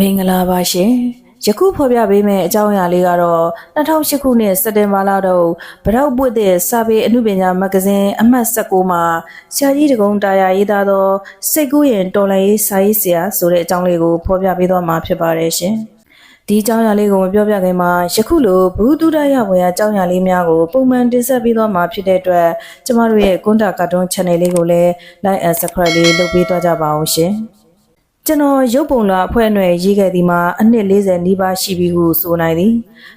မင်္ဂလာပါရှင်ယခုဖော်ပြပေးမယ့်အကြောင်းအရာလေးကတော့2008ခုနှစ်စက်တင်ဘာလတော့ဗရောက်ပွတ်တဲ့စာပေအမှုပညာမဂ္ဂဇင်းအမှတ်16မှာဆရာကြီးတကုံတာယာရေးသားသောစိတ်ကူးရင်တော်လှန်ရေးစာရေးဆရာဆိုတဲ့အကြောင်းလေးကိုဖော်ပြပေးသွားမှာဖြစ်ပါတယ်ရှင်ဒီအကြောင်းအရာလေးကိုမပြောပြခင်မှာယခုလိုဘုဒ္ဓရဝေယအကြောင်းအရာလေးများကိုပုံမှန်တင်ဆက်ပေးသွားမှာဖြစ်တဲ့အတွက်ကျမတို့ရဲ့ကွန်တာကာတွန်း channel လေးကိုလည်း like and subscribe လေးလုပ်ပေးသွားကြပါအောင်ရှင် ကျွန်တော်ရုပ်ပုံလာအဖွဲ့အနွယ်ရေးခဲ့ဒီမှာအနှစ်40နီးပါးရှိပြီဟုဆိုနိုင်သည်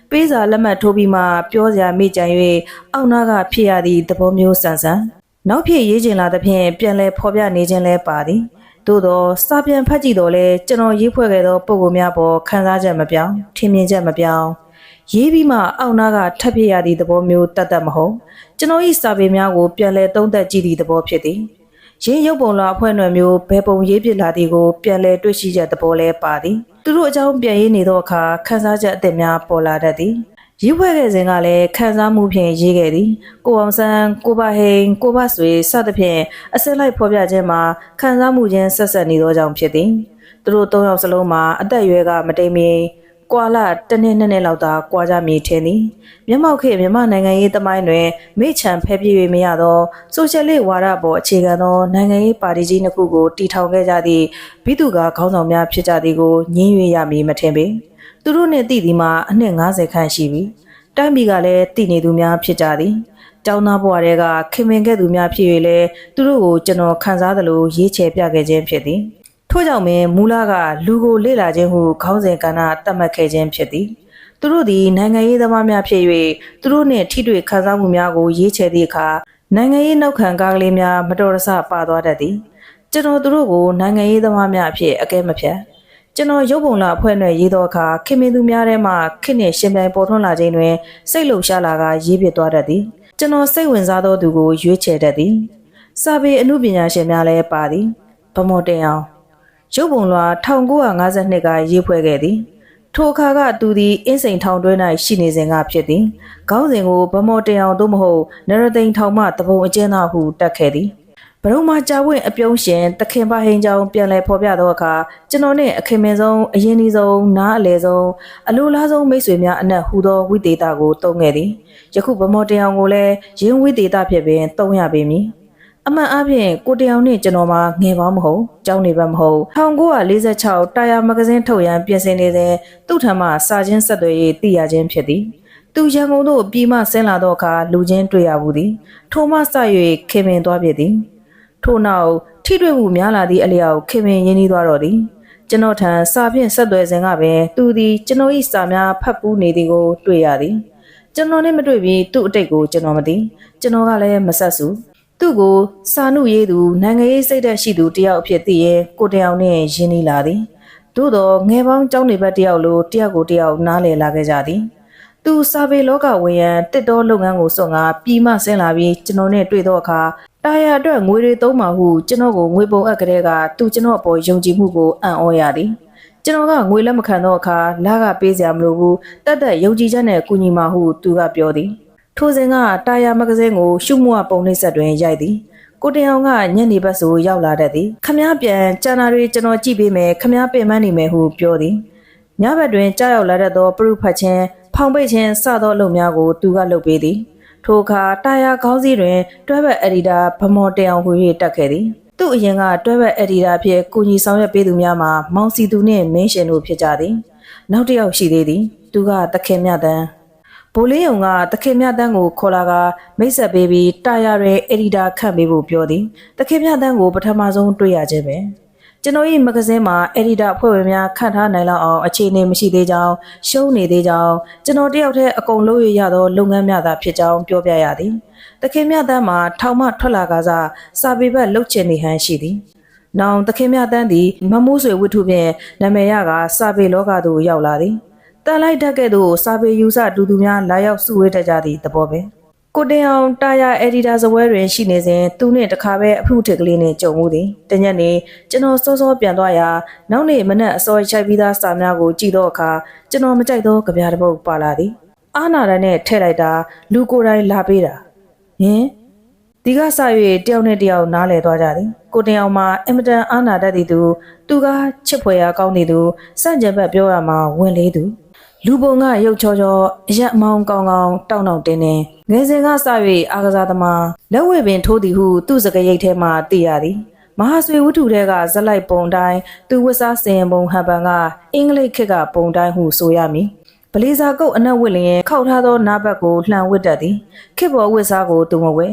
ပေးစာလက်မှတ်ထိုးပြီးမှပြောစရာမိကြံ၍အောက်နာကဖြစ်ရသည့်သဘောမျိုးဆန်ဆန်နောက်ဖြစ်ရေးခြင်းလာသဖြင့်ပြန်လဲဖော်ပြနေခြင်းလဲပါသည်သို့သောစာပြန်ဖတ်ကြည့်တော့လဲကျွန်တော်ရေးဖွဲ့ခဲ့သောပုံပုံများပေါ်ခန်းစားချက်မပြောင်းထင်မြင်ချက်မပြောင်းရေးပြီးမှအောက်နာကထပ်ဖြစ်ရသည့်သဘောမျိုးတတ်တတ်မဟုတ်ကျွန်တော်၏စာပေများကိုပြန်လဲသုံးသပ်ကြည့်သည့်သဘောဖြစ်သည် ရင်းရုပ်ပုံလာအဖွဲ့အနွယ်မျိုးဘယ်ပုံရေးပြလာသည်ကိုပြန်လဲတွေ့ရှိချက်သဘောလဲပါသည်သူတို့အကြောင်းပြန်ရေးနေသောအခါခန်းစားချက်အသစ်များပေါ်လာတတ်သည်ရေးဖွဲ့ခဲ့စဉ်ကလည်းခန်းစားမှုဖြင့်ရေးခဲ့သည်ကိုအောင်ဆန်းကိုဘဟိန်ကိုဘဆွေစသဖြင့်အစက်လိုက်ဖော်ပြခြင်းမှာခန်းစားမှုချင်းဆက်ဆက်နေသောကြောင့်ဖြစ်သည်သူတို့သုံးယောက်စလုံးမှာအသက်အရွယ်ကမတိမ်မီ ကွာလာတစ်နှစ်နှစ်နှစ်လောက်သာကွာကြမည်ထင်သည်မျက်မှောက်ခေတ်မြန်မာနိုင်ငံရေးသမိုင်းတွင်မိချံဖဲပြည့်၍မရသောဆိုရှယ်လစ်ဝါဒပေါ်အခြေခံသောနိုင်ငံရေးပါတီကြီးနှစ်ခုကိုတီထောင်ခဲ့ကြသည့်ဘိသူကခေါင်းဆောင်များဖြစ်ကြသည်ကိုညင်း၍ရမည်မထင်ပေသူတို့နှင့်တည်သည်မှာအနှစ်90ခန့်ရှိပြီတိုင်းပြည်ကလည်းတည်နေသူများဖြစ်ကြသည်ကျောင်းသားဘဝတည်းကခင်မင်ခဲ့သူများဖြစ်၍လည်းသူတို့ကိုကျွန်တော်ခန်းစားသလိုရေးချယ်ပြခဲ့ခြင်းဖြစ်သည် ထို့ကြောင့်ပင်မူလကလူကိုလေ့လာခြင်းဟုခေါင်းစဉ်ကဏ္ဍသတ်မှတ်ခဲ့ခြင်းဖြစ်သည်သူတို့သည်နိုင်ငံရေးသမားများဖြစ်၍သူတို့နှင့်ထိတွေ့ခံစားမှုများကိုရေးချယ်သည့်အခါနိုင်ငံရေးနောက်ခံကားကလေးများမတော်တဆပါသွားတတ်သည်ကျွန်တော်သူတို့ကိုနိုင်ငံရေးသမားများအဖြစ်အကဲမဖြတ်ကျွန်တော်ရုပ်ပုံလာအဖွဲ့နဲ့ရေးသောအခါခင်မင်းသူများထဲမှခစ်နှင့်ရှင်ပြိုင်ပေါ်ထွန်းလာခြင်းတွင်စိတ်လှုပ်ရှားလာကရေးပြသွားတတ်သည်ကျွန်တော်စိတ်ဝင်စားသောသူကိုရွေးချယ်တတ်သည်စာပေအမှုပညာရှင်များလည်းပါသည်ဗမော်တင်အောင် ရုပ်ပုံလွှာ1952ကရေးဖွဲ့ခဲ့သည်ထိုအခါကသူသည်အင်းစိန်ထောင်တွင်း၌ရှိနေစဉ်ကဖြစ်သည်ခေါင်းစဉ်ကိုဗမော်တင်အောင်သို့မဟုတ်နရသိန်ထောင်မှတပုံအကျဉ်းသားဟုတက်ခဲ့သည်ဘရုံမှာကြာဝင့်အပြုံးရှင်တခင်ပါဟိန်ကြောင်ပြန်လည်ဖော်ပြသောအခါကျွန်တော်နှင့်အခင်မင်ဆုံးအရင်ဒီဆုံးနားအလဲဆုံးအလိုလားဆုံးမိတ်ဆွေများအနက်ဟူသောဝိသေသကိုတုံးခဲ့သည်ယခုဗမော်တင်အောင်ကိုလည်းရင်းဝိသေသဖြစ်ပင်တုံးရပေမည် အမှန်အပြင်ကိုတယောင်နဲ့ကျွန်တော်မှငယ်ပါမဟုတ်ကြောင်းနေပါမဟုတ်1946တာယာမဂဇင်းထုတ်ရန်ပြင်ဆင်နေစဉ်သူ့ထံမှစာချင်းဆက်သွယ်ရေးသိရခြင်းဖြစ်သည်သူရန်ကုန်သို့ပြည်မဆင်းလာသောအခါလူချင်းတွေ့ရဘူးသည်ထိုမှစ၍ခင်မင်သွားဖြစ်သည်ထို့နောက်ထိတွေ့မှုများလာသည့်အလျောက်ခင်မင်ရင်းနှီးသွားတော့သည်ကျွန်တော်ထံစာဖြင့်ဆက်သွယ်စဉ်ကပင်သူသည်ကျွန်တော်၏စာများဖတ်ပူးနေသည်ကိုတွေ့ရသည်ကျွန်တော်နဲ့မတွေ့ပြီးသူ့အတိတ်ကိုကျွန်တော်မသိကျွန်တော်ကလည်းမဆက်စု သူ့ကိုစာနုရေးသူနိုင်ငံရေးစိတ်ဓာတ်ရှိသူတယောက်အဖြစ်သိရင်ကိုတယောက်နဲ့ရင်းနှီးလာသည်သို့တော့ငယ်ပေါင်းကျောင်းနေဘက်တယောက်လိုတယောက်ကိုတယောက်နားလည်လာခဲ့ကြသည်သူစာပေလောကဝင်ရန်တစ်တော်လုပ်ငန်းကိုစွန့်ကာပြီးမှဆင်းလာပြီးကျွန်တော်နဲ့တွေ့တော့အခါတာယာအတွက်ငွေတွေသုံးပါဟုကျွန်တော်ကိုငွေပုံအပ်ကလေးကသူကျွန်တော်အပေါ်ယုံကြည်မှုကိုအံ့ဩရသည်ကျွန်တော်ကငွေလက်မခံတော့အခါလာကပေးစရာမလိုဘူးတတ်တယုံကြည်ချက်နဲ့ကူညီမှာဟုသူကပြောသည် ထိုစဉ်ကတာယာမဂဇင်းကိုရှုမှုအပုံနှိပ်ဆက်တွင်ရိုက်သည်ကိုတယောင်ကညနေဘက်ဆိုရောက်လာတတ်သည်ခမားပြန်ကျန်နာတွေကျွန်တော်ကြည့်ပေးမယ်ခမားပင်ပန်းနေမယ်ဟုပြောသည်ညဘက်တွင်ကြားရောက်လာတတ်သောပရုဖတ်ခြင်းဖောင်ပိတ်ခြင်းစသောအလုပ်များကိုသူကလုပ်ပေးသည်ထိုအခါတာယာခေါင်းစည်းတွင် တွဲဘက်အက်ဒီတာဗမော်တယောင်ဟူ၍တက်ခဲ့သည်သူ့အရင်ကတွဲဘက်အက်ဒီတာဖြစ်ကူညီဆောင်ရွက်ပေးသူများမှာမောင်စီသူနှင့်မင်းရှင်တို့ဖြစ်ကြသည်နောက်တစ်ယောက်ရှိသေးသည်သူကသခင်မြတ်တန်း ဘိုးလေးုံကတခင်မြတ်တန်းကိုခေါ်လာကမိတ်ဆက်ပေးပြီးတာယာရဲအက်ဒီတာခန့်ပေးဖို့ပြောသည်တခင်မြတ်တန်းကိုပထမဆုံးတွေ့ရခြင်းပဲကျွန်တော်၏မဂဇင်းမှာအက်ဒီတာအဖွဲ့ဝင်များခန့်ထားနိုင်လောက်အောင်အခြေအနေမရှိသေးကြောင်းရှုံးနေသေးကြောင်းကျွန်တော်တယောက်တည်းအကုန်လုပ်ရရသောလုပ်ငန်းများသာဖြစ်ကြောင်းပြောပြရသည်တခင်မြတ်တန်းမှာထောင်မှထွက်လာကစားစာပေဘက်လှုပ်ချင်နေဟန်ရှိသည်။နောင်သခင်မြတ်တန်းသည်မမိုးဆွေဝတ္ထုဖြင့်နာမည်ရကစာပေလောကသို့ရောက်လာသည်။ တန်လိုက်တက်ကဲ့သို့စာပေယူဆတူသူများလာရောက်စုဝေးတတ်ကြသည့်သဘောပဲ။ကိုတင်အောင်တာယာအက်ဒီတာဇပွဲတွင်ရှိနေစဉ်သူနှင့်တခါပဲအဖုထစ်ကလေးနှင့်ကြုံမှုသည်။တညက်နေ့ကျွန်တော်စောစောပြန်သွားရာနောက်နေ့မနက်အစောချိုက်ပြီးသားစာများကိုကြည့်တော့အခါကျွန်တော်မကြိုက်သောကြပြတစ်ပုဒ်ပါလာသည်။အာနာရနဲ့ထည့်လိုက်တာလူကိုယ်တိုင်လာပေးတာ။ဟင်ဒီကစ၍တယောက်နဲ့တယောက်နားလည်သွားကြသည်ကိုတင်အောင်မှာအင်မတန်အာနာတတ်သည်သူသူကချစ်ဖွယ်ရာကောင်းသည်သူစန့်ကျင်ဘက်ပြောရမှာဝင်လေးသူ လူပုံကရုပ်ချောချောအရက်အမောင်းကောင်းကောင်းတောက်တောက်တင်းတင်းငယ်စဉ်ကစ၍အာကစားသမားလက်ဝဲပင်ထိုးသည်ဟုသူ့စကရိတ်ထဲမှသိရသည်မဟာဆွေဝတ္ထုထဲကဇက်လိုက်ပုံတိုင်းသူဝတ်စားစင်ရင်ပုံဟန်ပန်ကအင်္ဂလိပ်ခေတ်ကပုံတိုင်းဟုဆိုရမည်ဗလီစာကုတ်အနက်ဝစ်လျင်ခောက်ထားသောနားဘက်ကိုလှန်ဝစ်တတ်သည်ခေတ်ပေါ်ဝတ်စားကိုသူမဝဲ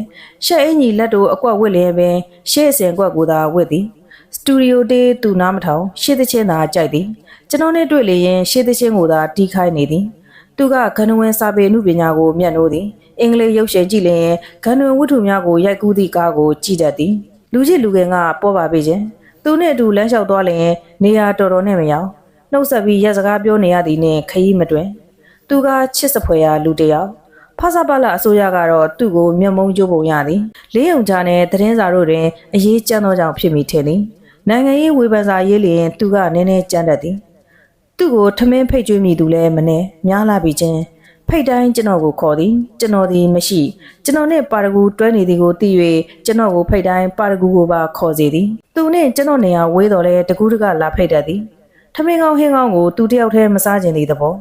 ရှက်အင်ကြီးလက်တို့အကွက်ဝစ်လျင်ပင်ရှေ့စင်ကွက်ကိုသာဝစ်သည်စတူဒီယိုတေးသူနားမထောင်ရှေ့သချင်းသာကြိုက်သည် ကျွန်တော်နဲ့တွေ့လေရင်ရှေ့သချင်းကိုသာတီးခိုင်းနေသည်သူကဂန္ဓဝင်စာပေအမှုပညာကိုမျက်နှိုးသည်အင်္ဂလိပ်ရုပ်ရှင်ကြည့်လျင်ဂန္ဓဝင်ဝတ္ထုများကိုရိုက်ကူးသည့်ကားကိုကြည့်တတ်သည်လူကြီးလူငယ်ကပေါ်ပါပေခြင်းသူနှင့်အတူလမ်းလျှောက်သွားလျင်နေရာတော်တော်နဲ့မရောက်နှုတ်ဆက်ပြီးရက်စကားပြောနေရသည်နှင့်ခရီးမတွင်သူကချစ်စဖွယ်ရာလူတစ်ယောက်ဖဆပလအစိုးရကတော့သူ့ကိုမျက်မုံးကျိုးပုံရသည်လေးယုံချာနဲ့သတင်းစာတို့တွင်အရေးကြမ်းသောကြောင့်ဖြစ်မိထင်သည်နိုင်ငံရေးဝေဖန်စာရေးလျင်သူကနည်းနည်းကြမ်းတတ်သည် သူ့ကိုထမင်းဖိတ်ကျွေးမိသူလည်းမနှဲများလာပြီချင်းဖိတ်တိုင်းကျွန်တော်ကိုခေါ်သည်ကျွန်တော်သည်မရှိကျွန်တော်နဲ့ပါရဂူတွဲနေသည်ကိုသိ၍ကျွန်တော်ကိုဖိတ်တိုင်းပါရဂူကိုပါခေါ်စေသည်သူနဲ့ကျွန်တော်နေရာဝေးတော်လဲတကူးတကလာဖိတ်တတ်သည်ထမင်းကောင်းဟင်းကောင်းကိုသူတယောက်တည်းမစားခြင်းသည်သဘော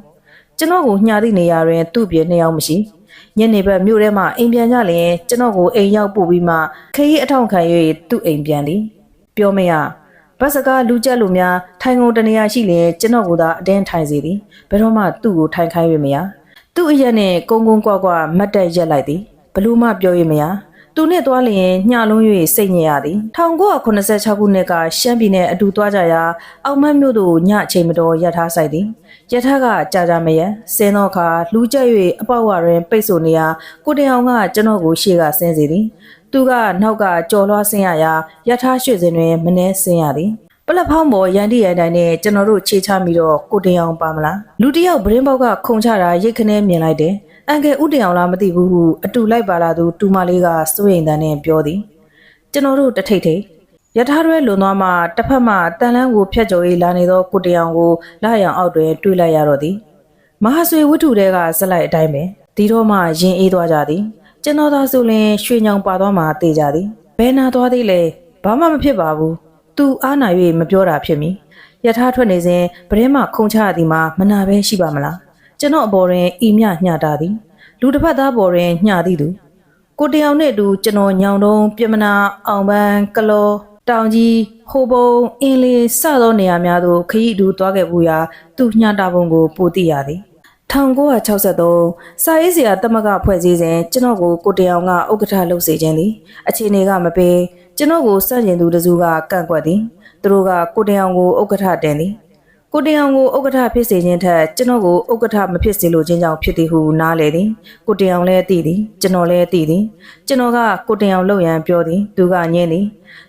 ကျွန်တော်ကိုညှာသည့်နေရာတွင်သူ့ပြေနှစ်ယောက်မရှိညနေဘက်မြို့ထဲမှာအိမ်ပြန်ကြလျင်ကျွန်တော်ကိုအိမ်ရောက်ပို့ပြီးမှခရီးအထောက်ခံ၍သူ့အိမ်ပြန်သည်ပြောမရ ဘတ်စကားလူကြက်လူများထိုင်ကုန်တနေရာရှိလျင်ကျွန်တော်ကသာအတင်းထိုင်စီသည်ဘယ်တော့မှသူ့ကိုထိုင်ခိုင်းရမရသူ့အရက်နဲ့ကုန်းကုန်းကွာကွာမတ်တက်ရက်လိုက်သည်ဘလို့မှပြောရမရသူနဲ့သွားလျင်ညှလုံး၍စိတ်ညစ်ရသည်1986ခုနှစ်ကရှမ်းပြည်နယ်အတူသွားကြရာအောက်မတ်မြို့သို့ညအချိန်မတော်ရက်ထားဆိုင်သည်ရက်ထားကကြာကြာမရစင်းတော့ခါလူကြက်၍အပေါက်ဝတွင်ပိတ်ဆို့နေရာကိုတင်အောင်ကကျွန်တော်ကိုရှေ့ကဆင်းစေသည် သူကနောက်ကကြော်လွှားဆင်းရရာရထားရွှေစင်တွင်မနှဲဆင်းရသည်ပလက်ဖောင်းပေါ်ရန်တီရန်တိုင်းနဲ့ကျွန်တော်တို့ခြေချမိတော့ကိုတင်အောင်ပါမလားလူတစ်ယောက်ဗရင်ပေါက်ကခုံချတာရိတ်ခနဲမြင်လိုက်တယ်အန်ကယ်ဥတင်အောင်လားမသိဘူးဟုအတူလိုက်ပါလာသူတူမလေးကစိုးရိမ်တန်းနဲ့ပြောသည်ကျွန်တော်တို့တထိတ်ထိတ်ရထားတွဲလွန်သွားမှတစ်ဖက်မှတန်လန်းကိုဖျက်ကျော်ရေးလာနေသောကိုတင်အောင်ကိုလာရန်အောက်တွင်တွေးလိုက်ရတော့သည်မဟာဆွေဝတ္ထုတွေကဇက်လိုက်အတိုင်းပဲဒီတော့မှရင်အေးသွားကြသည် ကျွန်တော်သာဆိုရင်ရွှေညောင်ပါသွားမှတေးကြသည်ဘယ်နာသွားသေးလဲဘာမှမဖြစ်ပါဘူးသူအားနာ၍မပြောတာဖြစ်မည်ယထာထွက်နေစဉ်ပရင်းမှခုံချရသည်မှာမနာပဲရှိပါမလားကျွန်တော်အပေါ်တွင်ဤမြညှတာသည်လူတစ်ဖက်သားပေါ်တွင်ညှသည်သူကိုတယောက်နဲ့အတူကျွန်တော်ညောင်တုံးပြမနာအောင်ပန်းကလောတောင်ကြီးဟိုပုံအင်းလေးစသောနေရာများသို့ခရီးအတူသွားခဲ့ဘူးရာသူညှတာပုံကိုပိုသိရသည် 1963စာရေးဆရာတမကဖွဲ့စည်းစဉ်ကျွန်တော်ကိုကိုတယောင်ကဥက္ကဋ္ဌလုပ်စေခြင်းသည်အခြေအနေကမပေးကျွန်တော်ကိုစန့်ကျင်သူတစုကကန့်ကွက်သည်သူတို့ကကိုတယောင်ကိုဥက္ကဋ္ဌတင်သည်ကိုတယောင်ကိုဥက္ကဋ္ဌဖြစ်စေခြင်းထက်ကျွန်တော်ကိုဥက္ကဋ္ဌမဖြစ်စေလိုခြင်းကြောင့်ဖြစ်သည်ဟုနားလေသည်ကိုတယောင်လည်းသိသည်ကျွန်တော်လည်းသိသည်ကျွန်တော်ကကိုတယောင်လုပ်ရန်ပြောသည်သူကညင်းသည်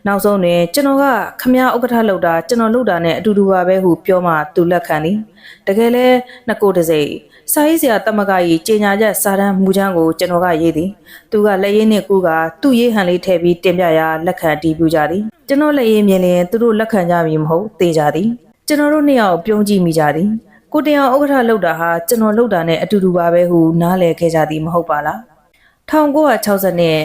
နောက်ဆုံးတွင်ကျွန်တော်ကခမရဥက္ကဋ္ဌလုပ်တာကျွန်တော်လုပ်တာနဲ့အတူတူပါပဲဟုပြောမှသူလက်ခံသည်တကယ်လဲနှစ်ကိုယ်တစ်စိတ် စာရေးဆရာတမကကြီးကြေညာချက်စာတမ်းမူချမ်းကိုကျွန်တော်ကရေးသည်သူကလက်ရည်နဲ့ကူကသူ့ရေးဟန်လေးထည့်ပြီးတင်ပြရာလက်ခံတီးပြကြသည်ကျွန်တော်လက်ရည်မြင်ရင်သူတို့လက်ခံကြပြီမဟုတ်သေကြသည်ကျွန်တော်တို့နှစ်ယောက်ပြုံးကြည့်မိကြသည်ကိုတင်အောင်ဥက္ကဋ္ဌလောက်တာဟာကျွန်တော်လောက်တာနဲ့အတူတူပါပဲဟုနားလည်ခဲ့ကြသည်မဟုတ်ပါလား1960နဲ့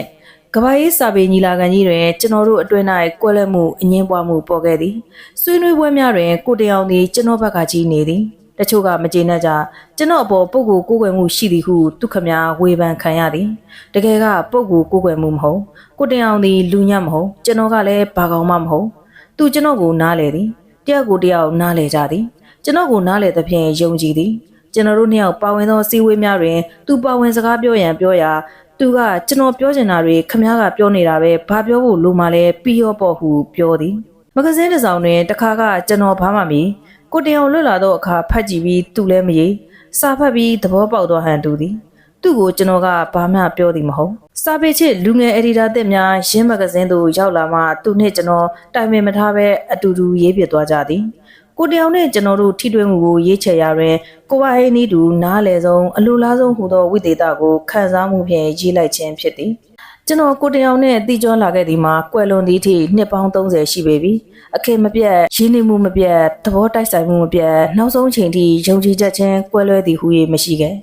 ကဘာရေးစာပေညီလာခံကြီးတွင်ကျွန်တော်တို့အတွင်း၌ကွဲလွဲမှုအငင်းပွားမှုပေါ်ခဲ့သည်ဆွေးနွေးပွဲများတွင်ကိုတင်အောင်သည်ကျွန်တော်ဘက်ကကြီးနေသည် တချို့ကမကျေနပ်ကြကျွန်တော်အပေါ်ပုဂ္ဂိုလ်ကိုးကွယ်မှုရှိသည်ဟုသူခမများဝေဖန်ခံရသည်တကယ်ကပုဂ္ဂိုလ်ကိုးကွယ်မှုမဟုတ်ကိုတင်အောင်သည်လူညံ့မဟုတ်ကျွန်တော်ကလည်းဘာကောင်မှမဟုတ်သူကျွန်တော်ကိုနားလေသည်တယောက်ကိုတယောက်နားလေကြသည်ကျွန်တော်ကိုနားလေသဖြင့်ယုံကြည်သည်ကျွန်တော်တို့နှစ်ယောက်ပါဝင်သောစီဝေးများတွင်သူပါဝင်စကားပြောရန်ပြောရာသူကကျွန်တော်ပြောချင်တာတွေခမားကပြောနေတာပဲဘာပြောဖို့လိုမှလဲပြီးရောပေါ့ဟုပြောသည်မဂဇင်းတစ်စောင်တွင်တခါကကျွန်တော်ဘာမှမီ ကိုတင်အောင်လွတ်လာတော့အခါဖတ်ကြည့်ပြီးသူလည်းမရေစာဖတ်ပြီးသဘောပေါက်သွားဟန်တူသည်သူ့ကိုကျွန်တော်ကဘာမှပြောသည်မဟုတ်စာပေချစ်လူငယ်အက်ဒီတာတက်များရင်းမဂဇင်းသို့ရောက်လာမှသူနှင့်ကျွန်တော်တိုင်ပင်မထားပဲအတူတူရေးပြသွားကြသည်ကိုတယောက်နဲ့ကျွန်တော်တို့ထိတွေ့မှုကိုရေးချယ်ရတွင်ကိုဝဟိနီးတူနားလေဆုံးအလိုလားဆုံးဟူသောဝိသေသကိုခံစားမှုဖြင့်ရေးလိုက်ခြင်းဖြစ်သည် ကျွန်တော်ကိုတယောက်နဲ့တီကျော်လာခဲ့သည်မှာကွယ်လွန်သည့်ထိနှစ်ပေါင်း30ရှိပေပြီအခင်မပြတ်ရင်းနှီးမှုမပြတ်သဘောတိုက်ဆိုင်မှုမပြတ်နောက်ဆုံးချိန်ထိယုံကြည်ချက်ချင်းကွဲလွဲသည်ဟု၍မရှိခဲ့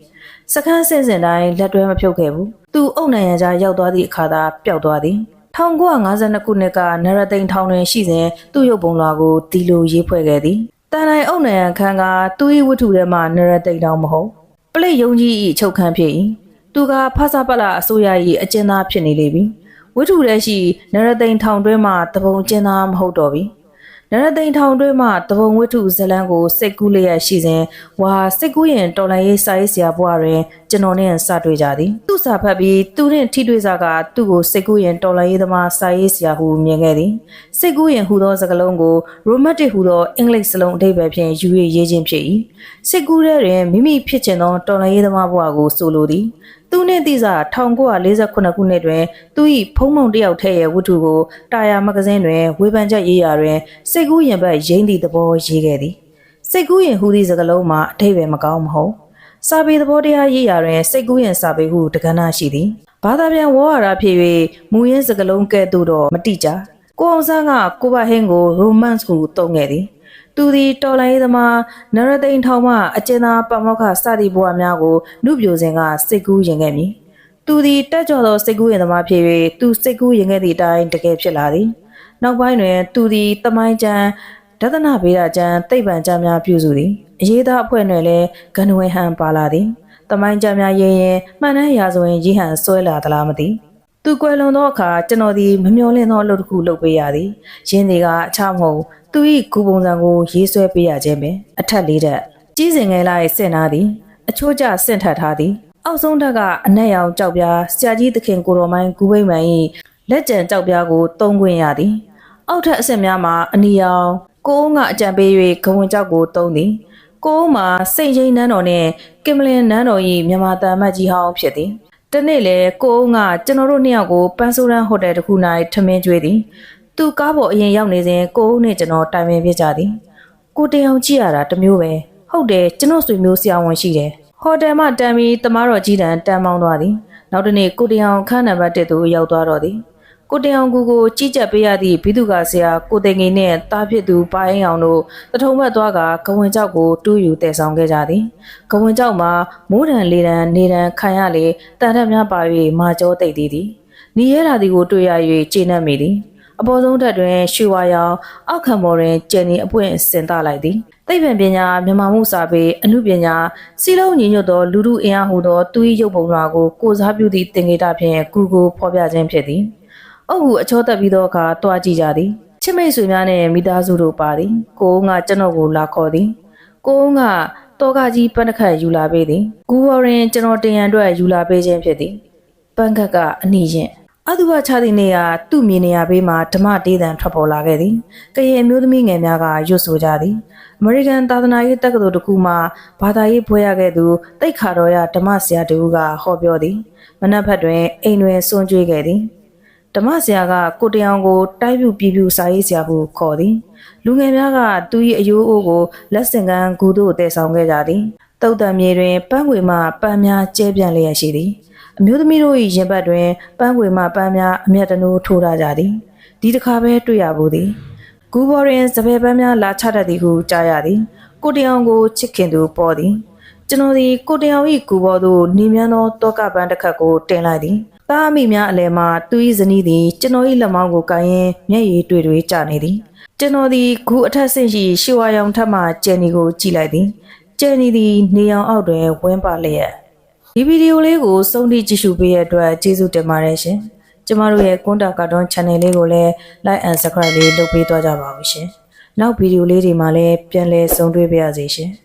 စခန်းစင်စင်တိုင်းလက်တွဲမဖြုတ်ခဲ့ဘူးသူအုပ်နိုင်ရန်ကြားရောက်သွားသည့်အခါသာပျောက်သွားသည်1952ခုနှစ်ကနရသိန်ထောင်တွင်ရှိစဉ်သူ့ရုပ်ပုံလွှာကိုဒီလိုရေးဖွဲ့ခဲ့သည်တန်တိုင်းအုပ်နယံခန်းကသူ၏ဝတ္ထုထဲမှနရသိန်တောင်မဟုတ်ပလိတ်ယုံကြီး၏အချုပ်ခန်းဖြစ်၏ သူကဖဆပလအစိုးရ၏အကျဉ်းသားဖြစ်နေလေပြီဝတ္ထုထဲရှိနရသိန်ထောင်တွဲမှတပုံကျဉ်းသားမဟုတ်တော့ပြီနရသိန်ထောင်တွဲမှတပုံဝတ္ထုဇလန်းကိုစိတ်ကူးလျက်ရှိစဉ်ဝါစိတ်ကူးရင်တော်လိုင်းရေးစာရေးဆရာဘွားတွင် ကျွန်တော်နဲ့စတွေ့ကြသည်သူစာဖတ်ပြီးသူနှင့်ထိတွေ့စာကသူ့ကိုစိတ်ကူးရင်တော်လိုင်းရေးသမားစာရေးဆရာဟုမြင်ခဲ့သည်စိတ်ကူးရင်ဟူသောစကားလုံးကို romantic ဟူသောအင်္ဂလိပ်စလုံးအဓိပ္ပာယ်ဖြင့်ယူ၍ရေးခြင်းဖြစ်၏စိတ်ကူးတဲ့တွင်မိမိဖြစ်ချင်သောတော်လိုင်းရေးသမားဘွားကိုဆိုလိုသည်သူနှင့်တိစာ1948ခုနှစ်တွင်သူ၏ဖုံးမုံတယောက်ထဲရဲ့ဝတ္ထုကိုတာယာမဂဇင်းတွင်ဝေဖန်ချက်ရေးရာတွင်စိတ်ကူးရင်ဘက်ရင်းသည့်သဘောရေးခဲ့သည်စိတ်ကူးရင်ဟူသည့်စကားလုံးမှာအဓိပ္ပာယ်မကောင်းမဟုတ် စာပေသဘောတရားရေးရာတွင်စိတ်ကူးရင်စာပေဟုတက္ကနာရှိသည်ဘာသာပြန်ဝေါ်ရတာဖြစ်၍မူရင်းစကားလုံးကဲ့သို့တော့မတိကြကိုအောင်ဆန်းကကိုဘဟင်းကို romance ကိုတုံးခဲ့သည်သူသည်တော်လိုင်းရေးသမားနရသိန်ထောင်မှအကျဉ်းသားပမောက္ခစသည့်ဘဝများကိုနှုတ်ပြိုစဉ်ကစိတ်ကူးရင်ခဲ့မည်သူသည်တက်ကြွသောစိတ်ကူးရင်သမားဖြစ်၍သူစိတ်ကူးရင်ခဲ့သည့်အတိုင်းတကယ်ဖြစ်လာသည်နောက်ပိုင်းတွင်သူသည်တမိုင်းကျမ်း ဒသနာဗေဒကျမ်းသိပ္ပံကျမ်းများပြုစုသည်အရေးသားအဖွဲ့တွင်လည်းဂန္ဓဝေဟန်ပါလာသည်တမိုင်းကျမ်းများရေးရင်မှန်တမ်းရာဇဝင်ရေးဟန်ဆွဲလာသလားမသိသူကွယ်လွန်သောအခါကျွန်တော်သည်မမျှော်လင့်သောအလုပ်တစ်ခုလုပ်ပေးရသည်။ရင်းတွေကအခြားမဟုတ်သူ၏ဂူပုံစံကိုရေးဆွဲပေးရခြင်းပင်အထက်လေးတက်ကြီးစင်ငယ်လိုက်ဆင့်ထားသည် အချိုးကျဆင့်ထပ်ထားသည် အောက်ဆုံးတက်ကအနက်ရောင်ကြောက်ပြားဆရာကြီးသခင်ကိုတော်မိုင်းဂူဘိမှန်၏လက်ကျန်ကြောက်ပြားကိုတုံးခွင့်ရသည် အောက်ထက်အဆင့်များမှာအနီရောင် ကိုအုံးကအကြံပေး၍ဂဝင်ကြောက်ကိုတုံးသည်ကိုအုံးမှာစိတ်ရင်းနန်းတော်နှင့်ကင်မလင်နန်းတော်၏မြန်မာတန်မတ်ကြီးဟောင်းဖြစ်သည်တနေ့လေကိုအုံးကကျွန်တော်တို့နှစ်ယောက်ကိုပန်းဆိုးရန်ဟိုတယ်တစ်ခု၌ထမင်းကျွေးသည်သူကားပေါ်အရင်ရောက်နေစဉ်ကိုအုံးနဲ့ကျွန်တော်တိုင်ပင်ပြကြသည်ကိုတယောင်ကြည့်ရတာတစ်မျိုးပဲဟုတ်တယ်ကျွန်တော်ဆွေမျိုးဆရာဝန်ရှိတယ်ဟိုတယ်မှာတန်ပြီးတမားတော်ကြီးတန်တန်မောင်းသွားသည်နောက်တနေ့ကိုတယောင်ခန်းနံပါတ်1သို့ရောက်သွားတော့သည် ကိုတယောင်ကူကိုကြီးကြပ်ပေးရသည့်ဘိသူကဆရာကိုသိငယ်နှင့်တားဖြစ်သူပိုင်းအောင်တို့တထုံဘက်သွားကကဝင်ကြောက်ကိုတူးယူတည်ဆောင်ခဲ့ကြသည်ကဝင်ကြောက်မှာမိုးတံလေးတံနေတံခံရလေတန်ထက်များပါ၍မာကြောတိတ်သည်သည်နီရဲလာသည်ကိုတွေ့ရ၍ကျေနပ်မိသည်အပေါ်ဆုံးထက်တွင်ရွှေဝါရောင်အောက်ခံပေါ်တွင်ကျန်နေအပွင့်စင်တလိုက်သည်သိပ္ပံပညာမြန်မာမှုစာပေအမှုပညာစီလုံးညီညွတ်သောလူမှုအင်အားဟူသောသူ၏ရုပ်ပုံလွှာကိုကိုစားပြုသည့်သင်္ကေတဖြင့်ကူကိုဖော်ပြခြင်းဖြစ်သည် အုပ်ဟုအချောတက်ပြီးသောအခါတွားကြည့်ကြသည်ချစ်မိတ်ဆွေများနှင့်မိသားစုတို့ပါသည်ကိုကကျွန်တော်ကိုလာခေါ်သည်ကိုကတောကကြီးပန်းတစ်ခတ်ယူလာပေးသည်ကူဝရင်ကျွန်တော်တင်ရန်အတွက်ယူလာပေးခြင်းဖြစ်သည်ပန်းခတ်ကအနီရင်အတုဝချသည့်နေရာသူ့မြေနေရာဘေးမှာဓမ္မတေးသံထွက်ပေါ်လာခဲ့သည်။ကရင်အမျိုးသမီးငယ်များကရွတ်ဆိုကြသည်။အမေရိကန်သာသနာရေးတက္ကသိုလ်တစ်ခုမှဘာသာရေးဘွဲရခဲ့သူတိတ်ခါတော်ရဓမ္မဆရာတူကဟောပြောသည်။မနက်ဖက်တွင်အိမ်တွင်စွန့်ကြွေးခဲ့သည်။ ဓမ္မဆရာကကိုတယောင်ကို တိုက်ပြူပြပြစာရေးဆရာဟုခေါ်သည်။လူငယ်များကသူ၏အယိုးအိုးကိုလက်ဆင့်ကမ်းဂူသို့တည်ဆောင်ခဲ့ကြသည်။တုတ်တံမြေတွင်ပန်းခွေမှပန်းများကျဲပြန့်လျက်ရှိသည်။အမျိုးသမီးတို့၏ရင်ဘတ်တွင်ပန်းခွေမှပန်းများအမျက်တနိုးထိုးထားကြသည်ဒီတစ်ခါပဲတွေ့ရဘူးသည်ဂူဘော်ရင်စပယ်ပန်းများလာချတတ်သည်ဟုကြားရသည်ကိုတယောင်ကိုချစ်ခင်သူပေါ်သည်ကျွန်တော်သည်ကိုတယောင်၏ဂူဘော်သို့နေမြန်းသောတောကပန်းတစ်ခတ်ကိုတင်လိုက်သည် တားမိများအလဲမှသူ၏ဇနီးသည်ကျွန်တော်၏လက်မောင်းကိုကိုင်ရင်မျက်ရည်တွေ့တွေ့ကျနေသည်ကျွန်တော်သည်ဂူအထက်ဆင့်ရှိရှီဝါရောင်ထက်မှကျယ်နီကိုကြည့်လိုက်သည်ကျယ်နီသည်နေအောင်အောက်တွင်ဝင်းပါလျက်ဒီဗီဒီယိုလေးကိုစုံထိကြည့်ရှုပေးတဲ့အတွက်ကျေးဇူးတင်ပါတယ်ရှင်။ကျမတို့ရဲ့ကွန်တာကာတွန်း channel လေးကိုလည်း like and subscribe လေးလုပ်ပေးသွားကြပါဦးရှင်။နောက်ဗီဒီယိုလေးတွေမှာလည်းပြန်လည်ဆုံတွေ့ပါရစေရှင်။